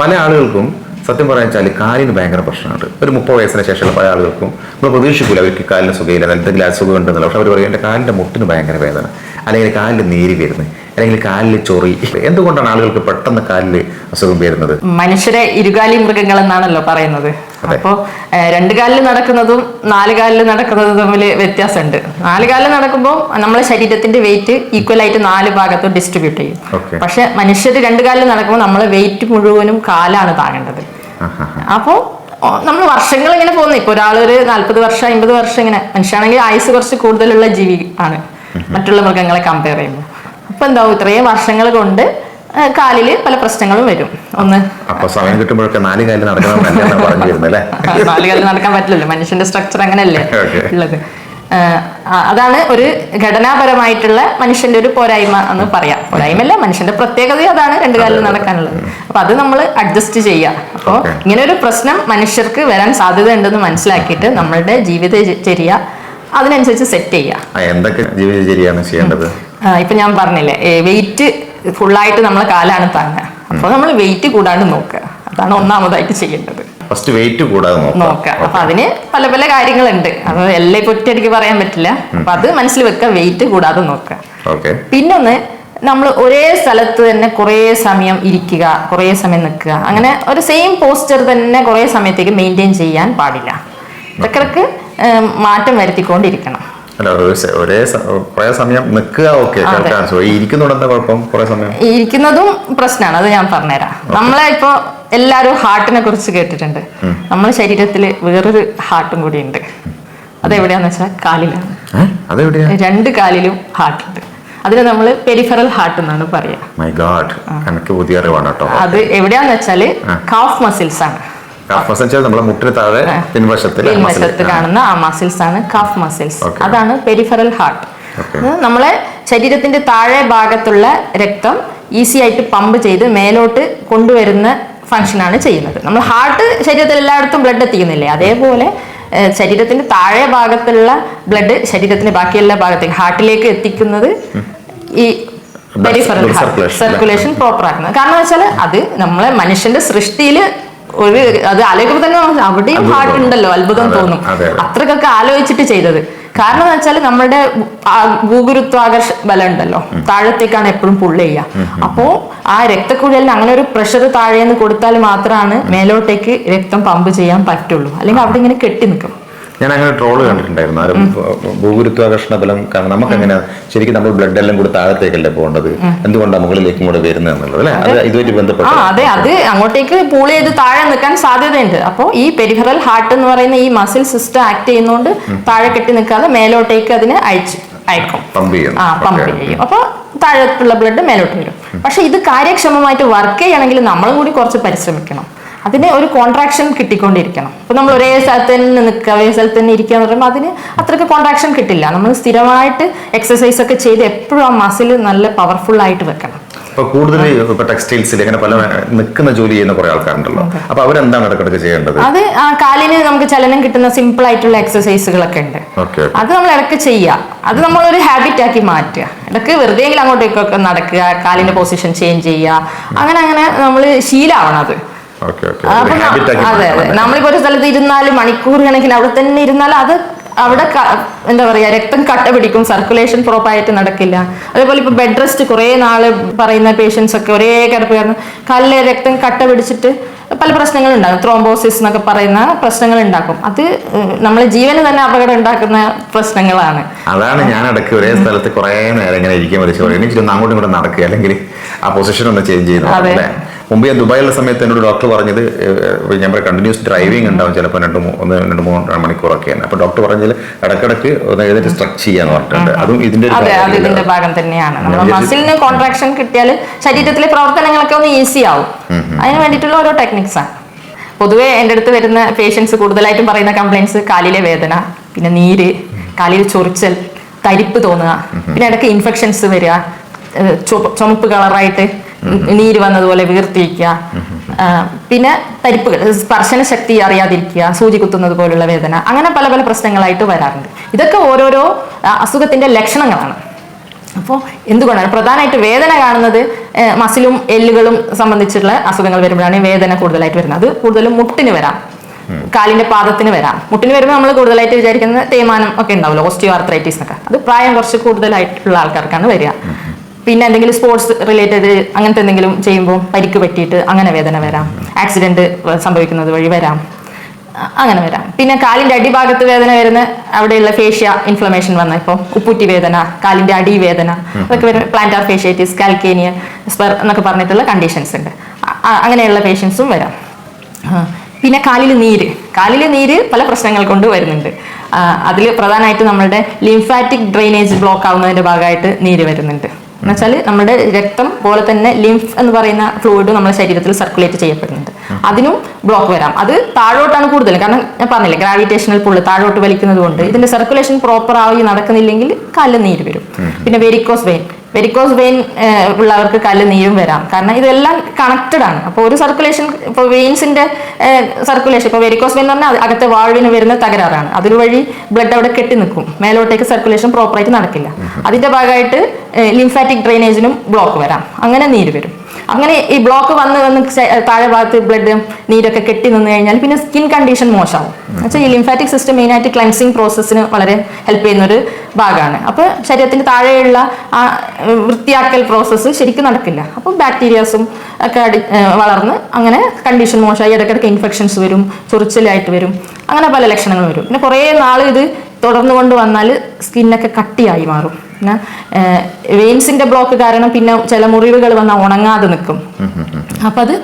പല ആളുകൾക്കും സത്യം പറയാൻ വെച്ചാൽ കാലിന് ഭയങ്കര പ്രശ്നമുണ്ട്. ഒരു മുപ്പത് വയസ്സിന് ശേഷമുള്ള പല ആളുകൾക്കും നമ്മൾ പ്രതീക്ഷിക്കില്ല അവർക്ക് കാലിന് സുഖമില്ല എന്തെങ്കിലും അസുഖം ഉണ്ടെന്നുള്ള പക്ഷെ അവർ പറയും എന്റെ കാലിന്റെ മുട്ടിന് ഭയങ്കര വേദന. അല്ലെങ്കിൽ കാലിൽ നീര് വരുന്നത് അല്ലെങ്കിൽ കാലിൽ ചൊറി. എന്തുകൊണ്ടാണ് ആളുകൾക്ക് പെട്ടെന്ന് കാലിൽ അസുഖം വരുന്നത്? മനുഷ്യരെ ഇരുകാലി മൃഗങ്ങൾ എന്നാണല്ലോ പറയുന്നത്. അപ്പോൾ അപ്പോ രണ്ടു കാലിൽ നടക്കുന്നതും നാല് കാലിൽ നടക്കുന്നതും തമ്മിൽ വ്യത്യാസമുണ്ട്. നാല് കാലിൽ നടക്കുമ്പോൾ നമ്മളെ ശരീരത്തിന്റെ വെയിറ്റ് ഈക്വൽ ആയിട്ട് നാല് ഭാഗത്തും ഡിസ്ട്രിബ്യൂട്ട് ചെയ്യും. പക്ഷെ മനുഷ്യർ രണ്ട് കാലിൽ നടക്കുമ്പോൾ നമ്മളെ വെയിറ്റ് മുഴുവനും കാലാണ് താങ്ങേണ്ടത്. അപ്പോ അപ്പോൾ നമ്മൾ വർഷങ്ങൾ ഇങ്ങനെ പോകുന്നു. ഇപ്പൊ ഒരാൾ ഒരു നാല്പത് വർഷം അമ്പത് വർഷം ഇങ്ങനെ. മനുഷ്യനാണെങ്കിൽ ആയുസ് കുറച്ച് കൂടുതലുള്ള ജീവി ആണ്. മറ്റുള്ള മൃഗങ്ങളെ കമ്പയർ ചെയ്യുമ്പോൾ. അപ്പൊ എന്താവും? ഇത്രയും വർഷങ്ങൾ കൊണ്ട് കാലിൽ പല പ്രശ്നങ്ങളും വരും. ഒന്ന് അപ്പൊ സമയം കിട്ടുമ്പോഴൊക്കെ നാല് കാലിൽ അല്ലേ നാല് കാലിൽ നടക്കാൻ പറ്റില്ലല്ലോ. മനുഷ്യന്റെ സ്ട്രക്ചർ അങ്ങനെയല്ലേ. ഉള്ളത്. അതാണ് ഒരു ഘടനാപരമായിട്ടുള്ള മനുഷ്യന്റെ ഒരു പോരായ്മ എന്ന് പറയാം. പോരായ്മല്ല മനുഷ്യന്റെ പ്രത്യേകത അതാണ് രണ്ട് കാലിൽ നടക്കാനുള്ളത്. അപ്പൊ അത് നമ്മൾ അഡ്ജസ്റ്റ് ചെയ്യുക. അപ്പോൾ. ഇങ്ങനെ ഒരു പ്രശ്നം മനുഷ്യർക്ക് വരാൻ സാധ്യത ഉണ്ടെന്ന് മനസ്സിലാക്കിയിട്ട് നമ്മളുടെ ജീവിതചര്യ അതിനനുസരിച്ച് സെറ്റ് ചെയ്യുക എന്തൊക്കെ ജീവിതചര്യയാണ് ചെയ്യേണ്ടത്? ഇപ്പൊ ഞാൻ പറഞ്ഞില്ലേ വെയിറ്റ് ഫുള്ളായിട്ട് നമ്മളെ കാലാണ് താങ്ങ. അപ്പോൾ നമ്മൾ വെയിറ്റ് കൂടാണ്ട് നോക്കുക അതാണ് ഒന്നാമതായിട്ട് ചെയ്യേണ്ടത്. ഫസ്റ്റ് വെയിറ്റ് കൂടാതെ നോക്കാം. നോക്കുക അപ്പൊ അതിന് പല പല കാര്യങ്ങളുണ്ട്. അത് എല്ലാം ഇപ്പൊ ഒറ്റയടിക്ക് പറയാൻ പറ്റില്ല. അപ്പൊ അത് മനസ്സിൽ വെക്കുക വെയിറ്റ് കൂടാതെ നോക്കുക പിന്നൊന്ന് നമ്മൾ ഒരേ സ്ഥലത്ത് തന്നെ കുറേ സമയം ഇരിക്കുക കുറേ സമയം നിൽക്കുക. അങ്ങനെ ഒരു സെയിം പോസ്റ്റർ തന്നെ കുറേ സമയത്തേക്ക് മെയിന്റെയിൻ ചെയ്യാൻ പാടില്ല. ഏം, മാറ്റം വരുത്തിക്കൊണ്ടിരിക്കണം. അല്ല ഒരു കുറെ സമയം നിൽക്കുക ഓക്കെ കുഴപ്പം? കുറെ സമയം? ഇരിക്കുന്നതും പ്രശ്നമാണ് അത് ഞാൻ പറഞ്ഞുതരാം. നമ്മളെ ഇപ്പൊ എല്ലാരും ഹാർട്ടിനെ കുറിച്ച് കേട്ടിട്ടുണ്ട്. നമ്മുടെ ശരീരത്തിൽ വേറൊരു ഹാർട്ടും കൂടി ഉണ്ട്. അതെവിടെയാന്ന് വെച്ചാൽ കാലിലാണ്? രണ്ട് കാലിലും ഹാർട്ട് ഉണ്ട്. അതിന് നമ്മൾ പെരിഫറൽ ഹാർട്ട് എന്നാണ് പറയാ. അത് എവിടെയാന്ന് വെച്ചാൽ കാഫ് മസിൽസ് ആണ്. കാഫ് വെച്ചാൽ നമ്മുടെ മുട്ടിന് താഴെ പിൻവശത്തിൽ പിൻവശത്ത് കാണുന്ന ആ മസിൽസ് ആണ് കാഫ് മസിൽസ് അതാണ് പെരിഫറൽ ഹാർട്ട് നമ്മളെ ശരീരത്തിന്റെ താഴെ ഭാഗത്തുള്ള രക്തം ഈസി ആയിട്ട് പമ്പ് ചെയ്ത് മേലോട്ട് കൊണ്ടുവരുന്ന ഫംഗ്ഷൻ ആണ് ചെയ്യുന്നത്. നമ്മൾ ഹാർട്ട് ശരീരത്തിൽ എല്ലായിടത്തും ബ്ലഡ് എത്തിക്കുന്നില്ലേ? അതേപോലെ ശരീരത്തിന്റെ താഴെ ഭാഗത്തുള്ള ബ്ലഡ് ശരീരത്തിന്റെ ബാക്കി എല്ലാ ഭാഗത്തേക്ക് ഹാർട്ടിലേക്ക് എത്തിക്കുന്നത് ഈ പെരിഫറൽ ഹാർട്ട് സർക്കുലേഷൻ പ്രോപ്പർ ആക്കുന്നത്. കാരണം വെച്ചാൽ അത് നമ്മളെ മനുഷ്യന്റെ സൃഷ്ടിയിൽ ഒരു അത് ആലോചിക്കുമ്പോൾ തന്നെ അവിടെയും ഹാർട്ട്. ഉണ്ടല്ലോ അത്ഭുതം അതെ, തോന്നും. അതെ, അതെ. അത്രക്കൊക്കെ ആലോചിച്ചിട്ട് ചെയ്തത്. കാരണം എന്ന് വെച്ചാൽ നമ്മുടെ ഭൂഗുരുത്വാകർഷ ബലം ഉണ്ടല്ലോ. താഴത്തേക്കാണ് എപ്പോഴും പുള്ളി ചെയ്യുക. അപ്പോ ആ രക്തക്കുഴലിന് അങ്ങനെ ഒരു പ്രഷർ താഴേന്ന് കൊടുത്താൽ മാത്രമാണ് മേലോട്ടേക്ക് രക്തം പമ്പ് ചെയ്യാൻ പറ്റുള്ളൂ. അല്ലെങ്കിൽ അവിടെ ഇങ്ങനെ കെട്ടി നിൽക്കും. ഞാൻ അങ്ങനെ ട്രോൾ കണ്ടിട്ടുണ്ടായിരുന്നു. ആരും ഭൂഗുരുത്വാകർഷണ ബലം കാരണം നമുക്ക് അങ്ങനെ ശരിക്കും നമ്മൾ ബ്ലഡ് എല്ലാം കൂടി താഴത്തേക്കല്ലേ പോകേണ്ടത്? എന്തുകൊണ്ടാണ് മുകളിലേക്കും കൂടെ വരുന്നത് എന്നുള്ളത് അല്ലെ? അത് ഇതുമായിട്ട് ബന്ധപ്പെട്ട് അതെ. അത് അങ്ങോട്ടേക്ക് പൂൾ ചെയ്ത് താഴെ നിൽക്കാൻ സാധ്യതയുണ്ട്. അപ്പോൾ ഈ പെരിഫറൽ ഹാർട്ട് എന്ന് പറയുന്ന ഈ മസിൽ സിസ്റ്റം ആക്ട് ചെയ്യുന്നതുകൊണ്ട് താഴെ കെട്ടി നിൽക്കാതെ മേലോട്ടേക്ക് അതിനെ അയച്ച് അയക്കും. പമ്പ് ചെയ്യും. ആ പമ്പ് ചെയ്യും. അപ്പൊ താഴത്തുള്ള ബ്ലഡ് മേലോട്ട് വരും. പക്ഷെ ഇത് കാര്യക്ഷമമായിട്ട് വർക്ക് ചെയ്യണമെങ്കിൽ നമ്മളും കൂടി കുറച്ച് പരിശ്രമിക്കണം. അതിന് ഒരു കോൺട്രാക്ഷൻ കിട്ടിക്കൊണ്ടിരിക്കണം. ഇപ്പൊ നമ്മൾ ഒരേ സ്ഥലത്ത് തന്നെ നിൽക്കുക ഒരേ സ്ഥലത്ത് തന്നെ ഇരിക്കുക എന്ന് പറയുമ്പോൾ അതിന് അത്രയ്ക്ക് കോൺട്രാക്ഷൻ കിട്ടില്ല. നമ്മൾ സ്ഥിരമായിട്ട് എക്സസൈസ് ഒക്കെ ചെയ്ത് എപ്പോഴും ആ മസിൽ നല്ല പവർഫുൾ ആയിട്ട് വെക്കണം. ഇപ്പൊ കൂടുതൽ ഇപ്പൊ ടെക്സ്റ്റൈൽസിൽ അങ്ങനെ പല നിൽക്കുന്ന ജോലി ചെയ്യുന്ന കുറെ ആൾക്കാരുണ്ടല്ലോ. അപ്പൊ അവരെന്താണ് ഇടക്കിടക്ക് ചെയ്യേണ്ടത്? അത് ആ കാലിന് നമുക്ക് ചലനം കിട്ടുന്ന സിമ്പിൾ ആയിട്ടുള്ള എക്സസൈസുകളൊക്കെ ഉണ്ട്. അത് നമ്മൾ ഇടയ്ക്ക് ചെയ്യുക. അത് ഒരു ഹാബിറ്റ് ആക്കി മാറ്റുക. ഇടയ്ക്ക് വെറുതെ അങ്ങോട്ടേക്കൊക്കെ നടക്കുക കാലിന്റെ പൊസിഷൻ ചേഞ്ച് ചെയ്യുക. അങ്ങനെ അങ്ങനെ നമ്മൾ ശീലമാവണം അത്. അപ്പൊ അതെ അതെ. നമ്മൾ നമ്മളിപ്പോ ഒരു സ്ഥലത്ത് ഇരുന്നാൽ മണിക്കൂർ കണക്കിന് അവിടെ തന്നെ ഇരുന്നാൽ അത് അവിടെ എന്താ പറയാ രക്തം കട്ട പിടിക്കും സർക്കുലേഷൻ പ്രോപ്പറായിട്ട് നടക്കില്ല. അതേപോലെ ഇപ്പൊ ബെഡ് റെസ്റ്റ് കുറെ നാൾ പറയുന്ന പേഷ്യൻസ് ഒക്കെ ഒരേ കിടപ്പ് കാരണം കാലിലെ രക്തം കട്ട പിടിച്ചിട്ട് പല പ്രശ്നങ്ങൾ ഉണ്ടാകും. ത്രോംബോസിസ് എന്നൊക്കെ പറയുന്ന പ്രശ്നങ്ങൾ ഉണ്ടാക്കും അത് നമ്മളെ ജീവന് തന്നെ അപകടം ഉണ്ടാക്കുന്ന പ്രശ്നങ്ങളാണ്. അതാണ് ഞാൻ ഇടയ്ക്ക് ഒരേ സ്ഥലത്ത് കുറെ നേരം ഇങ്ങനെ ഒന്ന് അങ്ങോട്ടും ഇങ്ങോട്ടും നടക്കുക അല്ലെങ്കിൽ ആ പൊസിഷൻ ഒന്ന് ചേഞ്ച് ചെയ്യുന്നു മുമ്പ് ഞാൻ ദുബായിലുള്ള സമയത്ത് എന്നോട് ഡോക്ടർ പറഞ്ഞത് ഞാൻ പറയാം കണ്ടിന്യൂസ് ഡ്രൈവിംഗ് ഉണ്ടാവും ചിലപ്പോൾ രണ്ട് ഒന്ന് രണ്ട് മൂന്ന് മണിക്കൂറൊക്കെയാണ് അപ്പൊ ഡോക്ടർ പറഞ്ഞാൽ ഇടക്കിടക്ക് ഒന്ന് സ്ട്രെച്ച് ചെയ്യാന്ന് പറഞ്ഞിട്ടുണ്ട്. അതും ഇതിന്റെ ഭാഗം തന്നെയാണ്. മസിലിന് കോൺട്രാക്ഷൻ കിട്ടിയാൽ ശരീരത്തിലെ പ്രവർത്തനങ്ങളൊക്കെ ഒന്ന് ഈസി ആവും. അതിന് വേണ്ടിയിട്ടുള്ള ഓരോ ടെക്നിക്സ് ആണ്. പൊതുവെ എന്റെ അടുത്ത് വരുന്ന പേഷ്യൻസ് കൂടുതലായിട്ടും പറയുന്ന കംപ്ലയിൻസ് കാലിലെ വേദന പിന്നെ നീര് കാലിൽ ചൊറിച്ചൽ തരിപ്പ് തോന്നുക പിന്നെ ഇടയ്ക്ക് ഇൻഫെക്ഷൻസ് വരിക ചുമപ്പ് കളറായിട്ട് നീര് വന്നതുപോലെ വീർത്തിരിക്കുക പിന്നെ തരിപ്പുകൾ സ്പർശന ശക്തി അറിയാതിരിക്കുക സൂചി കുത്തുന്നത് പോലുള്ള വേദന അങ്ങനെ പല പല പ്രശ്നങ്ങളായിട്ട് വരാറുണ്ട്. ഇതൊക്കെ ഓരോരോ അസുഖത്തിന്റെ ലക്ഷണങ്ങളാണ്. അപ്പോൾ എന്തുകൊണ്ടാണ്? പ്രധാനമായിട്ട് വേദന കാണുന്നത് മസിലും എല്ലുകളും സംബന്ധിച്ചുള്ള അസുഖങ്ങൾ വരുമ്പോഴാണ് വേദന കൂടുതലായിട്ട് വരുന്നത്. അത് കൂടുതലും മുട്ടിന് വരാം. കാലിന്റെ പാദത്തിന് വരാം. മുട്ടിന് വരുമ്പോൾ നമ്മൾ കൂടുതലായിട്ട് വിചാരിക്കുന്നത് തേയ്മാനം ഒക്കെ ഉണ്ടാവുമല്ലോ ഓസ്റ്റിയോ ആർത്രൈറ്റിസ് എന്നൊക്കെ. അത് പ്രായം കുറച്ച് കൂടുതലായിട്ടുള്ള ആൾക്കാർക്കാണ് വരിക. പിന്നെ എന്തെങ്കിലും സ്പോർട്സ് റിലേറ്റഡ് അങ്ങനത്തെ എന്തെങ്കിലും ചെയ്യുമ്പോൾ പരിക്ക് പറ്റിയിട്ട് അങ്ങനെ വേദന വരാം. ആക്സിഡന്റ് സംഭവിക്കുന്നത് വഴി വരാം. അങ്ങനെ വരാം. പിന്നെ കാലിന്റെ അടിഭാഗത്ത് വേദന വരുന്ന അവിടെയുള്ള ഫേഷ്യ ഇൻഫ്ലമേഷൻ വന്ന ഇപ്പോൾ ഉപ്പൂറ്റി വേദന കാലിന്റെ അടി വേദന അതൊക്കെ വരുന്ന പ്ലാന്റാർ ഫേഷ്യേറ്റീസ് കാൽക്കേനിയ സ്പെർ എന്നൊക്കെ പറഞ്ഞിട്ടുള്ള കണ്ടീഷൻസ് ഉണ്ട്. അങ്ങനെയുള്ള പേഷ്യൻസും വരാം. പിന്നെ കാലിൽ നീര്. കാലിൽ നീര് പല പ്രശ്നങ്ങൾ കൊണ്ട് വരുന്നുണ്ട്. അതിൽ പ്രധാനമായിട്ട് നമ്മളുടെ ലിംഫാറ്റിക് ഡ്രെയിനേജ് ബ്ലോക്ക് ആവുന്നതിന്റെ ഭാഗമായിട്ട് നീര് വരുന്നുണ്ട്. എന്നുവെച്ചാൽ നമ്മുടെ രക്തം പോലെ തന്നെ ലിംഫ് എന്ന് പറയുന്ന ഫ്ലൂയിഡ് നമ്മുടെ ശരീരത്തിൽ സർക്കുലേറ്റ് ചെയ്യപ്പെടുന്നുണ്ട്. അതിനും ബ്ലോക്ക് വരാം. അത് താഴോട്ടാണ് കൂടുതൽ. കാരണം ഞാൻ പറഞ്ഞില്ലേ ഗ്രാവിറ്റേഷണൽ പുള്ള് താഴോട്ട് വലിക്കുന്നത് കൊണ്ട് ഇതിന്റെ സർക്കുലേഷൻ പ്രോപ്പർ ആയി നടക്കുന്നില്ലെങ്കിൽ കാലിൽ നീര് വരും പിന്നെ വെരിക്കോസ് വെയിൻ വെരിക്കോസ് വെയിൻ ഉള്ളവർക്ക് കല്ല് നീരും വരാം. കാരണം ഇതെല്ലാം കണക്റ്റഡ് ആണ്. അപ്പോൾ ഒരു സർക്കുലേഷൻ ഇപ്പോൾ വെയിൻസിന്റെ സർക്കുലേഷൻ ഇപ്പോൾ വെരിക്കോസ് വെയിൻ എന്ന് പറഞ്ഞാൽ അകത്തെ വാൾവിന് വരുന്ന തകരാറാണ്. അതുവഴി ബ്ലഡ് അവിടെ കെട്ടി നിൽക്കും. മേലോട്ടേക്ക് സർക്കുലേഷൻ പ്രോപ്പറായിട്ട് നടക്കില്ല. അതിന്റെ ഭാഗമായിട്ട് ലിംഫാറ്റിക് ഡ്രെയിനേജിനും ബ്ലോക്ക് വരാം. അങ്ങനെ നീര് വരും. അങ്ങനെ ഈ ബ്ലോക്ക് വന്ന് വന്ന് താഴെ ഭാഗത്ത് ബ്ലഡ് നീരൊക്കെ കെട്ടി നിന്ന് കഴിഞ്ഞാൽ പിന്നെ സ്കിൻ കണ്ടീഷൻ മോശമാവും. എന്നുവെച്ചാൽ ഈ ലിംഫാറ്റിക് സിസ്റ്റം മെയിനായിട്ട് ക്ലൻസിങ് പ്രോസസ്സിന് വളരെ ഹെൽപ്പ് ചെയ്യുന്ന ഒരു ഭാഗമാണ് അപ്പോൾ ശരീരത്തിന്റെ താഴെയുള്ള ആ വൃത്തിയാക്കൽ പ്രോസസ്സ് ശരിക്കും നടക്കില്ല. അപ്പോൾ ബാക്ടീരിയാസും ഒക്കെ അടി വളർന്ന് അങ്ങനെ കണ്ടീഷൻ മോശമായി. ഇടയ്ക്കിടയ്ക്ക് ഇൻഫെക്ഷൻസ് വരും ചൊറിച്ചിലായിട്ട് വരും. അങ്ങനെ പല ലക്ഷണങ്ങളും വരും. പിന്നെ കുറേ നാൾ ഇത് തുടർന്നു കൊണ്ട് വന്നാൽ സ്കിന്നൊക്കെ കട്ടിയായി മാറും. പിന്നെ വെയിൻസിന്റെ ബ്ലോക്ക് കാരണം പിന്നെ ചില മുറിവുകൾ വന്നാൽ ഉണങ്ങാതെ നിൽക്കും. അപ്പം അത്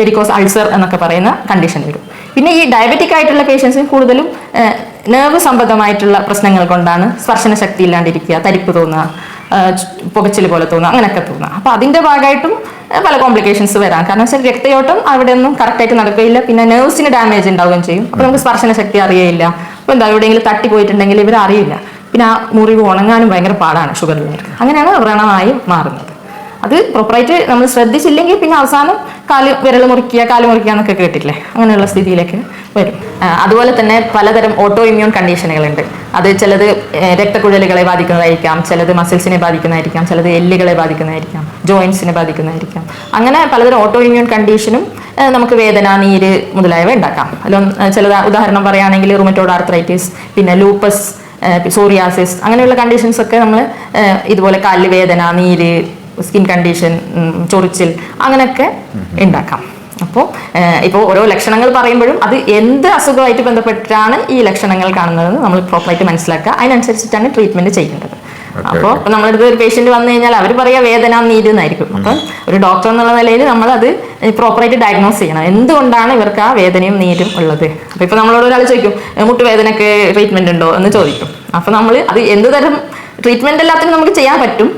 വെരിക്കോസ് അൾസർ എന്നൊക്കെ പറയുന്ന കണ്ടീഷൻ വരും. പിന്നെ ഈ ഡയബറ്റിക് ആയിട്ടുള്ള പേഷ്യൻസിന് കൂടുതലും നെർവ് സംബന്ധമായിട്ടുള്ള പ്രശ്നങ്ങൾ കൊണ്ടാണ് സ്പർശന ശക്തി ഇല്ലാണ്ടിരിക്കുക തരിപ്പ് തോന്നുക. പുകച്ചിൽ പോലെ തോന്നുക അങ്ങനെയൊക്കെ തോന്നുക അപ്പൊ അതിന്റെ ഭാഗമായിട്ടും പല കോംപ്ലിക്കേഷൻസ് വരാം. കാരണം വെച്ചാൽ രക്തയോട്ടം അവിടെ ഒന്നും കറക്റ്റായിട്ട് നടക്കുകയില്ല. പിന്നെ നെർവ്സിന് ഡാമേജ് ഉണ്ടാവുകയും ചെയ്യും. അപ്പോൾ നമുക്ക് സ്പർശന ശക്തി അറിയയില്ല. അപ്പോൾ എന്താ എവിടെയെങ്കിലും തട്ടി പോയിട്ടുണ്ടെങ്കിൽ ഇവർ അറിയില്ല പിന്നെ ആ മുറിവ് ഉണങ്ങാനും ഭയങ്കര പാടാണ് ഷുഗർ അങ്ങനെയാണ് വ്രണമായി മാറുന്നത്. അത് പ്രോപ്പറായിട്ട് നമ്മൾ ശ്രദ്ധിച്ചില്ലെങ്കിൽ പിന്നെ അവസാനം കാൽ വിരൽ മുറിക്കുക കാൽ മുറിക്കുക എന്നൊക്കെ കേട്ടിട്ടില്ലേ? അങ്ങനെയുള്ള സ്ഥിതിയിലേക്ക് വരും. അതുപോലെ തന്നെ പലതരം ഓട്ടോ ഇമ്മ്യൂൺ കണ്ടീഷനുകളുണ്ട് അത് ചിലത് രക്തക്കുഴലുകളെ ബാധിക്കുന്നതായിരിക്കാം ചിലത് മസിൽസിനെ ബാധിക്കുന്നതായിരിക്കാം ചിലത് എല്ലുകളെ ബാധിക്കുന്നതായിരിക്കാം ജോയിൻസിനെ ബാധിക്കുന്നതായിരിക്കാം. അങ്ങനെ പലതരം ഓട്ടോ ഇമ്മ്യൂൺ കണ്ടീഷനും നമുക്ക് വേദന നീര് മുതലായവ ഉണ്ടാക്കാം. അതിലൊന്ന് ചില ഉദാഹരണം പറയുകയാണെങ്കിൽ റുമറ്റോഡ് ആർത്രൈറ്റിസ് പിന്നെ ലൂപ്പസ് സോറിയാസിസ് അങ്ങനെയുള്ള കണ്ടീഷൻസ് ഒക്കെ നമ്മൾ ഇതുപോലെ കാലിൽ വേദന നീര് സ്കിൻ കണ്ടീഷൻ ചൊറിച്ചിൽ അങ്ങനെയൊക്കെ ഉണ്ടാക്കാം. അപ്പോൾ ഇപ്പോൾ ഓരോ ലക്ഷണങ്ങൾ പറയുമ്പോഴും അത് എന്ത് അസുഖമായിട്ട് ബന്ധപ്പെട്ടിട്ടാണ് ഈ ലക്ഷണങ്ങൾ കാണുന്നതെന്ന് നമ്മൾ പ്രോപ്പറായിട്ട് മനസ്സിലാക്കുക. അതിനനുസരിച്ചിട്ടാണ് ട്രീറ്റ്മെന്റ് ചെയ്യേണ്ടത്. അപ്പോൾ നമ്മളടുത്ത് ഒരു പേഷ്യന്റ് വന്നു കഴിഞ്ഞാൽ അവർ പറയാ വേദന നീര് എന്നായിരിക്കും. അപ്പം ഒരു ഡോക്ടർ എന്നുള്ള നിലയിൽ നമ്മൾ അത് പ്രോപ്പറായിട്ട് ഡയഗ്നോസ് ചെയ്യണം. എന്തുകൊണ്ടാണ് ഇവർക്ക് ആ വേദനയും നീരും ഉള്ളത്? അപ്പൊ ഇപ്പൊ നമ്മളോട് ഒരാൾ ചോദിക്കും "ഏ, മുട്ടുവേദനക്ക് ട്രീറ്റ്മെന്റ് ഉണ്ടോ? എന്ന് ചോദിക്കും. അപ്പൊ നമ്മൾ അത് എന്ത് തരം ട്രീറ്റ്മെന്റ് എല്ലാത്തിനും നമുക്ക് ചെയ്യാൻ പറ്റും.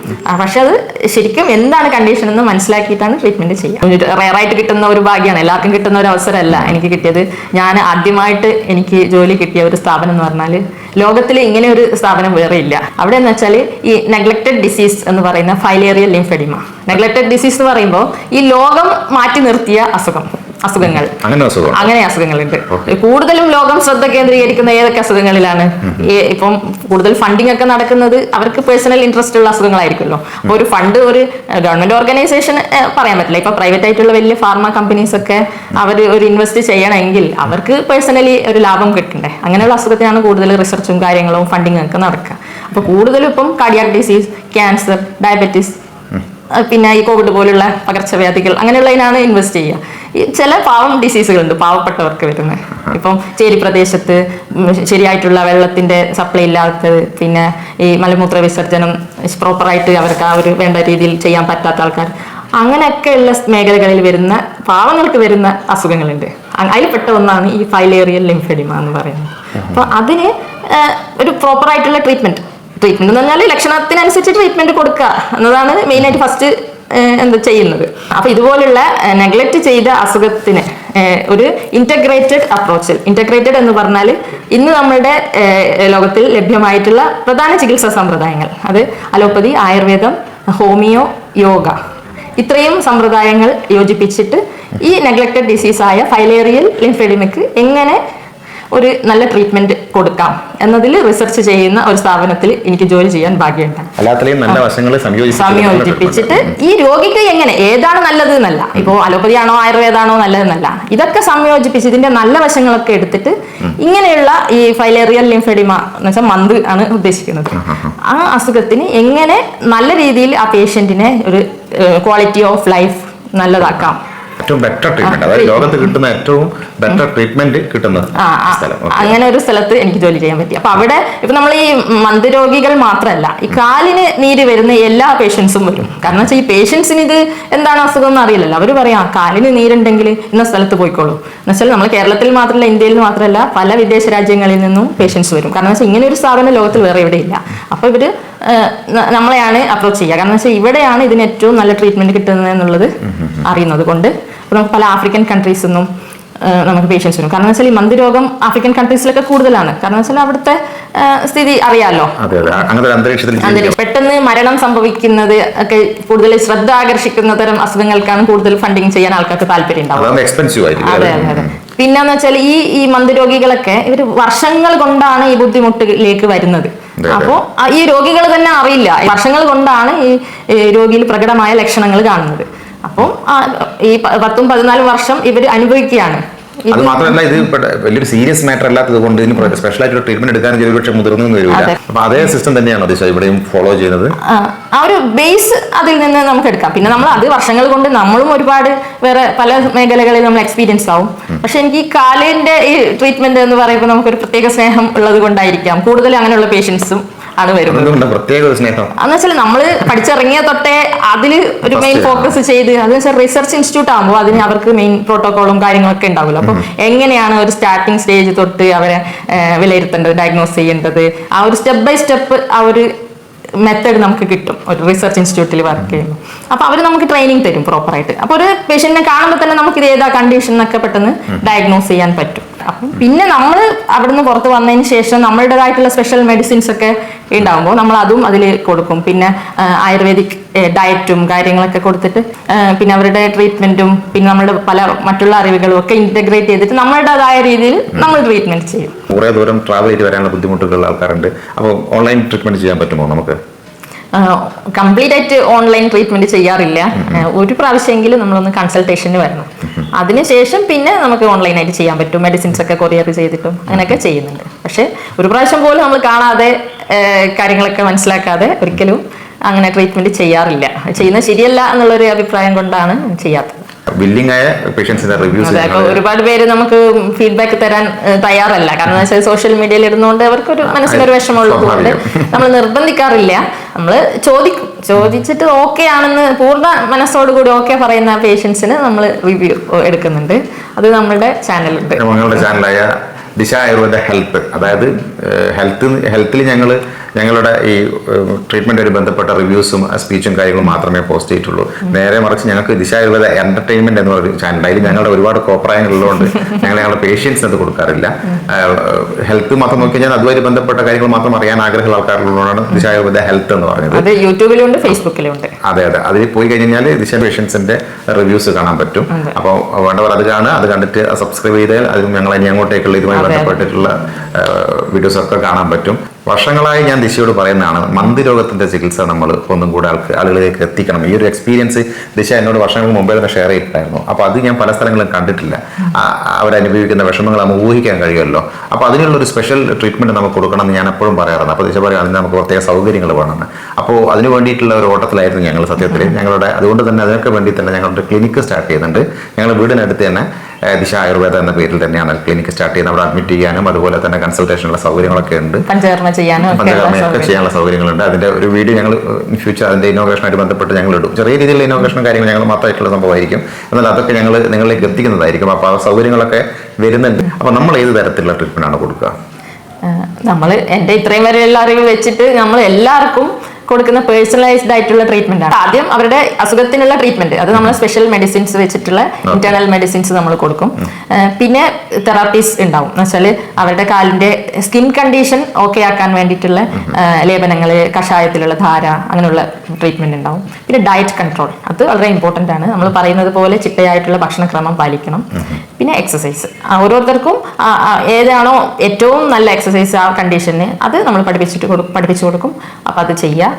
പക്ഷെ അത് ശരിക്കും എന്താണ് കണ്ടീഷൻ എന്ന് മനസ്സിലാക്കിയിട്ടാണ് ട്രീറ്റ്മെന്റ് ചെയ്യുക. റയറായിട്ട് കിട്ടുന്ന ഒരു ഭാഗ്യമാണ് എല്ലാവർക്കും കിട്ടുന്ന ഒരു അവസരമല്ല എനിക്ക് കിട്ടിയത്. ഞാൻ ആദ്യമായിട്ട് എനിക്ക് ജോലി കിട്ടിയ ഒരു സ്ഥാപനം എന്ന് പറഞ്ഞാൽ ലോകത്തിൽ ഇങ്ങനെ ഒരു സ്ഥാപനം വേറെ ഇല്ല. അവിടെ എന്ന് വെച്ചാൽ ഈ നെഗ്ലക്റ്റഡ് ഡിസീസ് എന്ന് പറയുന്ന ഫൈലേറിയ ലിംഫെഡിമ നെഗ്ലക്റ്റഡ് ഡിസീസ് എന്ന് പറയുമ്പോൾ ഈ ലോകം മാറ്റി നിർത്തിയ അസുഖം. അസുഖങ്ങൾ. അങ്ങനെ അസുഖങ്ങളുണ്ട്. കൂടുതലും ലോകം ശ്രദ്ധ കേന്ദ്രീകരിക്കുന്ന ഏതൊക്കെ അസുഖങ്ങളിലാണ്? ഇപ്പം കൂടുതൽ ഫണ്ടിങ് ഒക്കെ നടക്കുന്നത് അവർക്ക് പേഴ്സണൽ ഇൻട്രസ്റ്റ് ഉള്ള അസുഖങ്ങളായിരിക്കുമല്ലോ. അപ്പൊ ഒരു ഫണ്ട് ഒരു ഗവൺമെന്റ് ഓർഗനൈസേഷൻ പറയാൻ പറ്റില്ല. ഇപ്പൊ പ്രൈവറ്റ് ആയിട്ടുള്ള വലിയ ഫാർമ കമ്പനീസ് ഒക്കെ അവർ ഒരു ഇൻവെസ്റ്റ് ചെയ്യണമെങ്കിൽ അവർക്ക് പേഴ്സണലി ഒരു ലാഭം കിട്ടണ്ടേ. അങ്ങനെയുള്ള അസുഖത്തിനാണ് കൂടുതൽ റിസർച്ചും കാര്യങ്ങളും ഫണ്ടിങ് ഒക്കെ നടക്കുക. അപ്പൊ കൂടുതലും ഇപ്പം കാർഡിയാക് ഡിസീസ് ക്യാൻസർ ഡയബറ്റിസ് പിന്നെ ഈ കോവിഡ് പോലുള്ള പകർച്ചവ്യാധികൾ അങ്ങനെയുള്ളതിനാണ് ഇൻവെസ്റ്റ് ചെയ്യുക. ചില പാവം ഡിസീസുകളുണ്ട് പാവപ്പെട്ടവർക്ക് വരുന്നത് ഇപ്പം ചേരി പ്രദേശത്ത് ശരിയായിട്ടുള്ള വെള്ളത്തിന്റെ സപ്ലൈ ഇല്ലാത്തത് പിന്നെ ഈ മലമൂത്ര വിസർജനം പ്രോപ്പറായിട്ട് അവർക്ക് ആ ഒരു വേണ്ട രീതിയിൽ ചെയ്യാൻ പറ്റാത്ത ആൾക്കാർ. അങ്ങനെയൊക്കെയുള്ള മേഖലകളിൽ വരുന്ന പാവങ്ങൾക്ക് വരുന്ന അസുഖങ്ങളുണ്ട്. അതിൽപ്പെട്ട ഒന്നാണ് ഈ ഫൈലേറിയൽ ലിംഫെഡിമ എന്ന് പറയുന്നത്. അപ്പൊ അതിന് ഒരു പ്രോപ്പറായിട്ടുള്ള ട്രീറ്റ്മെന്റ് ട്രീറ്റ്മെന്റ് എന്ന് പറഞ്ഞാൽ ലക്ഷണത്തിനനുസരിച്ച് ട്രീറ്റ്മെന്റ് കൊടുക്കുക. എന്നതാണ് മെയിനായിട്ട് ഫസ്റ്റ് എന്താ ചെയ്യുന്നത്? അപ്പൊ ഇതുപോലുള്ള നെഗ്ലക്ട് ചെയ്ത അസുഖത്തിന് ഒരു ഇന്റഗ്രേറ്റഡ് അപ്രോച്ചിൽ ഇന്റഗ്രേറ്റഡ് എന്ന് പറഞ്ഞാൽ ഇന്ന് നമ്മളുടെ ലോകത്തിൽ ലഭ്യമായിട്ടുള്ള പ്രധാന ചികിത്സാ സമ്പ്രദായങ്ങൾ. അത് അലോപ്പതി ആയുർവേദം ഹോമിയോ യോഗ. ഇത്രയും സമ്പ്രദായങ്ങൾ യോജിപ്പിച്ചിട്ട് ഈ നെഗ്ലക്റ്റഡ് ഡിസീസായ ഫൈലേറിയൽ ലിംഫെഡിമിക്ക് എങ്ങനെ ഒരു നല്ല ട്രീറ്റ്മെന്റ് കൊടുക്കാം എന്നതിൽ റിസർച്ച് ചെയ്യുന്ന ഒരു സ്ഥാപനത്തിൽ എനിക്ക് ജോലി ചെയ്യാൻ ഭാഗ്യമുണ്ട്. സംയോജിപ്പിച്ചിട്ട് ഈ രോഗിക്ക് എങ്ങനെ ഏതാണ് നല്ലത് എന്നല്ല. ഇപ്പോ അലോപ്പതി ആണോ ആയുർവേദാണോ നല്ലതെന്നല്ല. ഇതൊക്കെ സംയോജിപ്പിച്ച് ഇതിന്റെ നല്ല വശങ്ങളൊക്കെ എടുത്തിട്ട് ഇങ്ങനെയുള്ള ഈ ഫൈലേറിയൽ ലിംഫെഡിമ എന്ന് വെച്ചാൽ മന്ത് ആണ് ഉദ്ദേശിക്കുന്നത്. ആ അസുഖത്തിന് എങ്ങനെ നല്ല രീതിയിൽ ആ പേഷ്യന്റിനെ ഒരു ക്വാളിറ്റി ഓഫ് ലൈഫ് നല്ലതാക്കാം. ഏറ്റവും ബെറ്റർ ട്രീറ്റ്മെന്റ് അതായത് ലോകത്ത് കിട്ടുന്ന ഏറ്റവും ബെറ്റർ ട്രീറ്റ്മെന്റ് കിട്ടുന്ന. സ്ഥലം. അങ്ങനെ ഒരു സ്ഥലത്ത് എനിക്ക് ജോലി ചെയ്യാൻ പറ്റി. അപ്പൊ അവിടെ ഇപ്പൊ നമ്മൾ ഈ മന്ദരോഗികൾ മാത്രമല്ല ഈ കാലിന് നീര് വരുന്ന എല്ലാ പേഷ്യൻസും വരും. കാരണം വെച്ചാൽ ഈ പേഷ്യൻസിന് ഇത് എന്താണ് അസുഖം എന്ന് അറിയില്ലല്ലോ. അവർ പറയാം കാലിന് നീരുണ്ടെങ്കിൽ ഇന്ന സ്ഥലത്ത് പോയിക്കോളൂ. എന്ന് വെച്ചാൽ നമ്മൾ കേരളത്തിൽ മാത്രമല്ല ഇന്ത്യയിൽ മാത്രമല്ല പല വിദേശ രാജ്യങ്ങളിൽ നിന്നും പേഷ്യൻസ് വരും. കാരണം വെച്ചാൽ ഇങ്ങനെ ഒരു സ്ഥാപനം ലോകത്തിൽ വേറെ ഇവിടെ ഇല്ല. അപ്പൊ ഇവർ നമ്മളെയാണ് അപ്രോച്ച് ചെയ്യുക. കാരണം വെച്ചാൽ ഇവിടെയാണ് ഇതിന് ഏറ്റവും നല്ല ട്രീറ്റ്മെന്റ് കിട്ടുന്നത് എന്നുള്ളത് അറിയുന്നത് കൊണ്ട് നമുക്ക് പല ആഫ്രിക്കൻ കൺട്രീസിൽ നിന്നും നമുക്ക് പേഷ്യൻസ് വരും. കാരണം വെച്ചാൽ ഈ മന്ദിരോഗം ആഫ്രിക്കൻ കൺട്രീസിലൊക്കെ കൂടുതലാണ്. കാരണം വെച്ചാൽ അവിടുത്തെ സ്ഥിതി അറിയാലോ. പെട്ടെന്ന് മരണം സംഭവിക്കുന്നത് ഒക്കെ കൂടുതൽ ശ്രദ്ധ ആകർഷിക്കുന്ന തരം അസുഖങ്ങൾക്കാണ് കൂടുതൽ ഫണ്ടിങ് ചെയ്യാൻ ആൾക്കാർക്ക് താല്പര്യം ഉണ്ടാവും അതെ അതെ പിന്നെന്ന് വെച്ചാൽ ഈ ഈ മന്ദരോഗികളൊക്കെ ഇവർ വർഷങ്ങൾ കൊണ്ടാണ് ഈ ബുദ്ധിമുട്ടിലേക്ക് വരുന്നത്. അപ്പോ അപ്പോൾ ഈ രോഗികൾ തന്നെ അറിയില്ല. വർഷങ്ങൾ കൊണ്ടാണ് ഈ രോഗിയിൽ പ്രകടമായ ലക്ഷണങ്ങൾ കാണുന്നത്. അപ്പം ഈ പത്തും പതിനാലും വർഷം ഇവർ അനുഭവിക്കുകയാണ്. അത് മാത്രമല്ല ഇത് വലിയൊരു സീരിയസ് മാറ്റർ അല്ലാത്തത് കൊണ്ട് ഇതിന് സ്പെഷ്യൽ ആയിട്ട് ട്രീറ്റ്മെന്റ് എടുക്കാൻ ചില പക്ഷേ മുതിർന്നു വരില്ല. അപ്പൊ അതേ സിസ്റ്റം തന്നെയാണ് ദിശ ഇവിടെയും ഫോളോ ചെയ്യുന്നത്. ആ, ആ ഒരു ബേസ് അതിൽ നിന്ന് നമുക്ക് എടുക്കാം. പിന്നെ നമ്മൾ അത് വർഷങ്ങൾ കൊണ്ട് നമ്മളും ഒരുപാട് വേറെ പല മേഖലകളിൽ നമ്മൾ എക്സ്പീരിയൻസ് ആവും. പക്ഷെ എനിക്ക് ഈ കാലിന്റെ ഈ ട്രീറ്റ്മെന്റ് എന്ന് പറയുമ്പോൾ നമുക്കൊരു പ്രത്യേക സ്നേഹം ഉള്ളത് കൊണ്ടായിരിക്കാം. കൂടുതൽ അങ്ങനെയുള്ള പേഷ്യൻസും ആണ് വരുന്നത്. എന്ന് വെച്ചാൽ നമ്മൾ പഠിച്ചിറങ്ങിയ തൊട്ടേ അതിൽ ഒരു മെയിൻ ഫോക്കസ് ചെയ്ത് അത് വെച്ചാൽ റിസർച്ച് ഇൻസ്റ്റിറ്റ്യൂട്ട് ആകുമ്പോൾ അതിന് അവർക്ക് മെയിൻ പ്രോട്ടോകോളും കാര്യങ്ങളൊക്കെ ഉണ്ടാവില്ല അപ്പോൾ എങ്ങനെയാണ് ഒരു സ്റ്റാർട്ടിംഗ് സ്റ്റേജ് തൊട്ട് അവരെ വിലയിരുത്തേണ്ടത് ഡയഗ്നോസ് ചെയ്യേണ്ടത്? ആ ഒരു സ്റ്റെപ്പ് ബൈ സ്റ്റെപ്പ് ആ ഒരു മെത്തേഡ് നമുക്ക് കിട്ടും ഒരു റിസർച്ച് ഇൻസ്റ്റിറ്റ്യൂട്ടിൽ വർക്ക് ചെയ്യുമ്പോൾ അപ്പോൾ അവർ നമുക്ക് ട്രെയിനിങ് തരും പ്രോപ്പറായിട്ട് അപ്പോൾ ഒരു പേഷ്യന്റിനെ കാണുമ്പോൾ തന്നെ നമുക്ക് ഇത് ഏതാ കണ്ടീഷൻ എന്നൊക്കെ പെട്ടെന്ന് ഡയഗ്നോസ് ചെയ്യാൻ പറ്റും. അപ്പം പിന്നെ നമ്മൾ അവിടുന്ന് പുറത്ത് വന്നതിന് ശേഷം നമ്മളുടേതായിട്ടുള്ള സ്പെഷ്യൽ മെഡിസിൻസ് ഒക്കെ ഉണ്ടാകുമ്പോൾ നമ്മൾ അതും അതിൽ കൊടുക്കും. പിന്നെ ആയുർവേദിക് ഡയറ്റും കാര്യങ്ങളൊക്കെ കൊടുത്തിട്ട് പിന്നെ അവരുടെ ട്രീറ്റ്മെന്റും പിന്നെ നമ്മുടെ പല മറ്റുള്ള അറിവുകളും ഒക്കെ ഇന്റഗ്രേറ്റ് ചെയ്തിട്ട് നമ്മളുടേതായ രീതിയിൽ നമ്മൾ ട്രീറ്റ്മെന്റ് ചെയ്യും. കുറെ ദൂരം ട്രാവൽ ചെയ്ത് വരാനുള്ള ബുദ്ധിമുട്ടുകൾ ആൾക്കാരുണ്ട്. അപ്പോൾ ഓൺലൈൻ ട്രീറ്റ്മെന്റ് ചെയ്യാൻ പറ്റുമോ നമുക്ക്? കംപ്ലീറ്റ് ആയിട്ട് ഓൺലൈൻ ട്രീറ്റ്മെന്റ് ചെയ്യാറില്ല. ഒരു പ്രാവശ്യമെങ്കിലും നമ്മളൊന്ന് കൺസൾട്ടേഷന് വരണം. അതിനുശേഷം പിന്നെ നമുക്ക് ഓൺലൈനായിട്ട് ചെയ്യാൻ പറ്റും. മെഡിസിൻസ് ഒക്കെ കൊറിയർ ചെയ്തിട്ടും അങ്ങനെയൊക്കെ ചെയ്യുന്നുണ്ട്. പക്ഷെ ഒരു പ്രാവശ്യം പോലും നമ്മൾ കാണാതെ കാര്യങ്ങളൊക്കെ മനസ്സിലാക്കാതെ ഒരിക്കലും അങ്ങനെ ട്രീറ്റ്മെന്റ് ചെയ്യാറില്ല. ചെയ്യുന്നത് ശരിയല്ല എന്നുള്ളൊരു അഭിപ്രായം കൊണ്ടാണ് ചെയ്യാത്തത്. ബില്ലിംഗ് ആയ പേഷ്യൻസിന്റെ റിവ്യൂസ് ഒരുപാട് പേര് നമുക്ക് ഫീഡ്ബാക്ക് തരാൻ തയ്യാറല്ല. കാരണം വെച്ചാൽ സോഷ്യൽ മീഡിയയിൽ ഇടുന്നതുകൊണ്ട് അവർക്കൊരു മനസ്സിനൊരു വിഷമമുള്ളതുകൊണ്ട് നമ്മൾ നിർബന്ധിക്കാറില്ല. നമ്മൾ ചോദിക്കും. ചോദിച്ചിട്ട് ഓക്കെ ആണെന്ന് പൂർണ മനസ്സോടുകൂടി ഓക്കെ പറയുന്ന പേഷ്യൻസിന് നമ്മൾ റിവ്യൂ എടുക്കുന്നുണ്ട്. അത് നമ്മളുടെ ചാനലുണ്ട് ഞങ്ങളുടെ ചാനലായ ദിശ ആയുർവേദ ഹെൽത്ത്. അതായത് ഹെൽത്ത് ഹെൽത്തിൽ ഞങ്ങൾ ഞങ്ങളുടെ ഈ ട്രീറ്റ്മെന്റുമായി ബന്ധപ്പെട്ട റിവ്യൂസും സ്പീച്ചും കാര്യങ്ങളും മാത്രമേ പോസ്റ്റ് ചെയ്തിട്ടുള്ളൂ. നേരെ മറിച്ച് ഞങ്ങൾക്ക് ദിശ ആയുർവേദ എന്റർടൈൻമെന്റ് എന്ന് ഒരു ചാനൽ അതിൽ ഞങ്ങളുടെ ഒരുപാട് കോപ്രായങ്ങളുള്ളതുകൊണ്ട് ഞങ്ങൾ ഞങ്ങളുടെ പേഷ്യൻസിന് അത് കൊടുക്കാറില്ല. ഹെൽത്ത് മാത്രം നോക്കി കഴിഞ്ഞാൽ അതുമായി ബന്ധപ്പെട്ട കാര്യങ്ങൾ മാത്രം അറിയാൻ ആഗ്രഹമുള്ള ആൾക്കാരുള്ളതുകൊണ്ടാണ് ദിശ ആയുർവേദ ഹെൽത്ത് എന്ന് പറയുന്നത്. യൂട്യൂബിലുണ്ട് ഫേസ്ബുക്കിലുണ്ട്. അതെ അതെ. അതിൽ പോയി കഴിഞ്ഞാൽ ദിശ പേഷ്യൻസിന്റെ റിവ്യൂസ് കാണാൻ പറ്റും. അപ്പോൾ വേണ്ടവർ അത് കാണുക അത് കണ്ടിട്ട് സബ്സ്ക്രൈബ് ചെയ്താൽ അത് ഞങ്ങൾ ഇനി അങ്ങോട്ടേക്കുള്ള ഇതുമായി. ബന്ധപ്പെട്ടിട്ടുള്ള വീഡിയോസ് ഒക്കെ കാണാൻ പറ്റും. വർഷങ്ങളായി ഞാൻ ദിശയോട് പറയുന്നതാണ് മന്ദിരോഗത്തിന്റെ ചികിത്സ നമ്മൾ ഒന്നും കൂടെ ആൾക്ക് ആളുകളിലേക്ക് എത്തിക്കണം. ഈ ഒരു എക്സ്പീരിയൻസ് ദിശ എന്നോട് വർഷങ്ങൾ മുമ്പേ തന്നെ ഷെയർ ചെയ്തിട്ടുണ്ടായിരുന്നു. അപ്പോൾ അത് ഞാൻ പല സ്ഥലങ്ങളും കണ്ടിട്ടില്ല. അവരനുഭവിക്കുന്ന വിഷമങ്ങൾ നമുക്ക് ഊഹിക്കാൻ കഴിയുമല്ലോ. അപ്പോൾ അതിനുള്ള ഒരു സ്പെഷ്യൽ ട്രീറ്റ്മെന്റ് നമുക്ക് കൊടുക്കണം എന്ന് ഞാൻ എപ്പോഴും പറയാറുണ്ട്. അപ്പോൾ ദിശ പറയാം അതിന് നമുക്ക് പ്രത്യേക സൗകര്യങ്ങൾ വേണമെന്ന്. അപ്പോൾ അതിന് വേണ്ടിയിട്ടുള്ള ഒരു ഓട്ടത്തിലായിരുന്നു ഞങ്ങൾ സത്യത്തിൽ. ഞങ്ങളുടെ അതുകൊണ്ട് തന്നെ അതിനൊക്കെ വേണ്ടി തന്നെ ഞങ്ങളുടെ ക്ലിനിക്ക് സ്റ്റാർട്ട് ചെയ്യുന്നുണ്ട്. ഞങ്ങളുടെ വീടിനടുത്ത് തന്നെ ദിശ ആയുർവേദ എന്ന പേരിൽ തന്നെയാണ് ക്ലിനിക്ക് സ്റ്റാർട്ട് ചെയ്യുന്നത്. അവിടെ അഡ്മിറ്റ് ചെയ്യാനും അതുപോലെ തന്നെ കൺസൾട്ടേഷനുള്ള സൗകര്യങ്ങളൊക്കെ ഉണ്ട്. പഞ്ചകർമ്മ ചെയ്യാനും ഒക്കെ പഞ്ചകർമ്മയൊക്കെ ചെയ്യാനുള്ള സൗകര്യങ്ങളുണ്ട്. അതിന്റെ ഒരു വീഡിയോ ഞങ്ങൾ ഫ്യൂച്ചർ അതിന്റെ ഇന്നോഗ്രേഷനായിട്ട് ബന്ധപ്പെട്ട് ഞങ്ങൾ ഇടും. ചെറിയ രീതിയിലുള്ള ഇന്നോഗ്രേഷൻ കാര്യങ്ങൾ ഞങ്ങൾ മാത്രമായിട്ടുള്ള സംഭവമായിരിക്കും. എന്നാൽ അതൊക്കെ ഞങ്ങൾ നിങ്ങളിലേക്ക് എത്തിക്കുന്നതായിരിക്കും. അപ്പോൾ ആ സൗകര്യങ്ങളൊക്കെ വരുന്നുണ്ട്. അപ്പോൾ നമ്മൾ ഏത് തരത്തിലുള്ള ട്രീറ്റ്മെന്റ് ആണ് കൊടുക്കുക? നമ്മൾ എന്റെ ഇത്രയും വരെയുള്ള അറിവ് വെച്ചിട്ട് നമ്മൾ എല്ലാവർക്കും കൊടുക്കുന്ന പേഴ്സണലൈസ്ഡ് ആയിട്ടുള്ള ട്രീറ്റ്മെന്റ് ആണ്. ആദ്യം അവരുടെ അസുഖത്തിനുള്ള ട്രീറ്റ്മെന്റ് അത് നമ്മൾ സ്പെഷ്യൽ മെഡിസിൻസ് വെച്ചിട്ടുള്ള ഇന്റേണൽ മെഡിസിൻസ് നമ്മൾ കൊടുക്കും. പിന്നെ തെറാപ്പീസ് ഉണ്ടാവും. എന്ന് വെച്ചാൽ അവരുടെ കാലിന്റെ സ്കിൻ കണ്ടീഷൻ ഓക്കെ ആക്കാൻ വേണ്ടിയിട്ടുള്ള ലേപനങ്ങൾ കഷായത്തിലുള്ള ധാര അങ്ങനെയുള്ള ട്രീറ്റ്മെന്റ് ഉണ്ടാവും. പിന്നെ ഡയറ്റ് കൺട്രോൾ അത് വളരെ ഇമ്പോർട്ടന്റ് ആണ്. നമ്മൾ പറയുന്നത് പോലെ ചിട്ടയായിട്ടുള്ള ഭക്ഷണക്രമം പാലിക്കണം. പിന്നെ എക്സസൈസ് ഓരോരുത്തർക്കും ഏതാണോ ഏറ്റവും നല്ല എക്സസൈസ് ആ കണ്ടീഷന് അത് നമ്മൾ പഠിപ്പിച്ചിട്ട് പഠിപ്പിച്ചു കൊടുക്കും. അപ്പം അത് ചെയ്യുക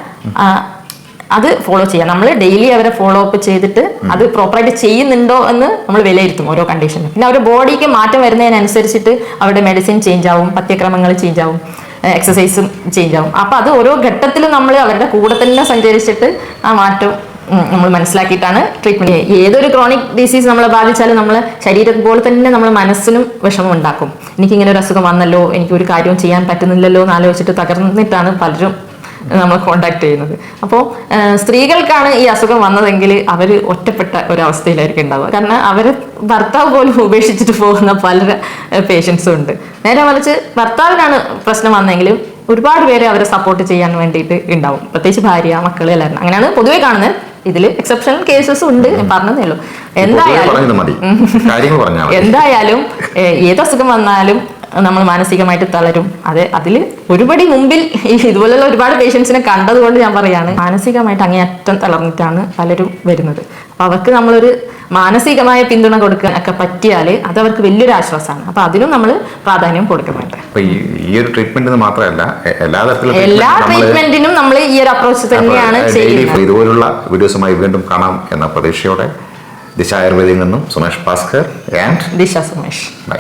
അത് ഫോളോ ചെയ്യാം. നമ്മൾ ഡെയിലി അവരെ ഫോളോ അപ്പ് ചെയ്തിട്ട് അത് പ്രോപ്പറായിട്ട് ചെയ്യുന്നുണ്ടോ എന്ന് നമ്മൾ വിലയിരുത്തും ഓരോ കണ്ടീഷനും പിന്നെ അവരുടെ ബോഡിക്ക് മാറ്റം വരുന്നതിനനുസരിച്ചിട്ട് അവരുടെ മെഡിസിൻ ചേഞ്ച് ആവും പത്യക്രമങ്ങൾ ചേഞ്ച് ആവും എക്സസൈസും ചേഞ്ച് ആവും. അപ്പൊ അത് ഓരോ ഘട്ടത്തിലും നമ്മൾ അവരുടെ കൂടെ തന്നെ സഞ്ചരിച്ചിട്ട് ആ മാറ്റം നമ്മൾ മനസ്സിലാക്കിയിട്ടാണ് ട്രീറ്റ്മെന്റ് ഏതൊരു ക്രോണിക് ഡിസീസ് നമ്മളെ ബാധിച്ചാലും നമ്മൾ ശരീരം പോലെ തന്നെ നമ്മൾ മനസ്സിനും വിഷമം ഉണ്ടാക്കും. എനിക്കിങ്ങനെ ഒരു അസുഖം വന്നല്ലോ എനിക്ക് ഒരു കാര്യവും ചെയ്യാൻ പറ്റുന്നില്ലല്ലോ എന്ന് ആലോചിച്ചിട്ട് തകർന്നിട്ടാണ് പലരും നമ്മൾ കോണ്ടാക്ട് ചെയ്യുന്നത്. അപ്പോൾ സ്ത്രീകൾക്കാണ് ഈ അസുഖം വന്നതെങ്കിൽ അവർ ഒറ്റപ്പെട്ട ഒരവസ്ഥയിലായിരിക്കും ഉണ്ടാവുക. കാരണം അവരെ ഭർത്താവ് പോലും ഉപേക്ഷിച്ചിട്ട് പോകുന്ന പല പേഷ്യൻസും ഉണ്ട്. നേരെ മറിച്ച് ഭർത്താവിനാണ് പ്രശ്നം വന്നെങ്കിലും ഒരുപാട് പേരെ അവരെ സപ്പോർട്ട് ചെയ്യാൻ വേണ്ടിയിട്ട് ഉണ്ടാവും. പ്രത്യേകിച്ച് ഭാര്യ മക്കൾ എല്ലാവരും. അങ്ങനെയാണ് പൊതുവേ കാണുന്നത്. ഇതിൽ എക്സെപ്ഷണൽ കേസസ് ഉണ്ട്. ഞാൻ പറഞ്ഞതേ ഉള്ളൂ. എന്തായാലും എന്തായാലും ഏത് അസുഖം വന്നാലും നമ്മൾ മാനസികമായിട്ട് തളരും. അത് അതിൽ ഒരുപടി മുമ്പിൽ ഈ ഇതുപോലുള്ള ഒരുപാട് പേഷ്യൻസിനെ കണ്ടതുകൊണ്ട് ഞാൻ പറയാണ് മാനസികമായിട്ട് അങ്ങേയറ്റം തളർന്നിട്ടാണ് പലരും വരുന്നത്. അപ്പൊ അവർക്ക് നമ്മളൊരു മാനസികമായ പിന്തുണ കൊടുക്കാൻ ഒക്കെ പറ്റിയാൽ അത് അവർക്ക് വലിയൊരു ആശ്വാസമാണ്. അപ്പൊ അതിനും നമ്മൾ പ്രാധാന്യം കൊടുക്കുന്നുണ്ട്. ഈ ഒരു ട്രീറ്റ്മെന്റ് മാത്രമല്ല എല്ലാ തരത്തിലും എല്ലാ ട്രീറ്റ്മെന്റിനും നമ്മൾ ഈ ഒരു അപ്രോച്ച് തന്നെയാണ് ചെയ്യുന്നത്. ഇതുപോലുള്ള വീഡിയോസുമായി വീണ്ടും കാണാം എന്ന പ്രതീക്ഷയോടെ ദിശ ആയുർവേദിയിൽ നിന്നും സുമേഷ് ഭാസ്കർ ആൻഡ് ദിശ സുമേഷ്. ബൈ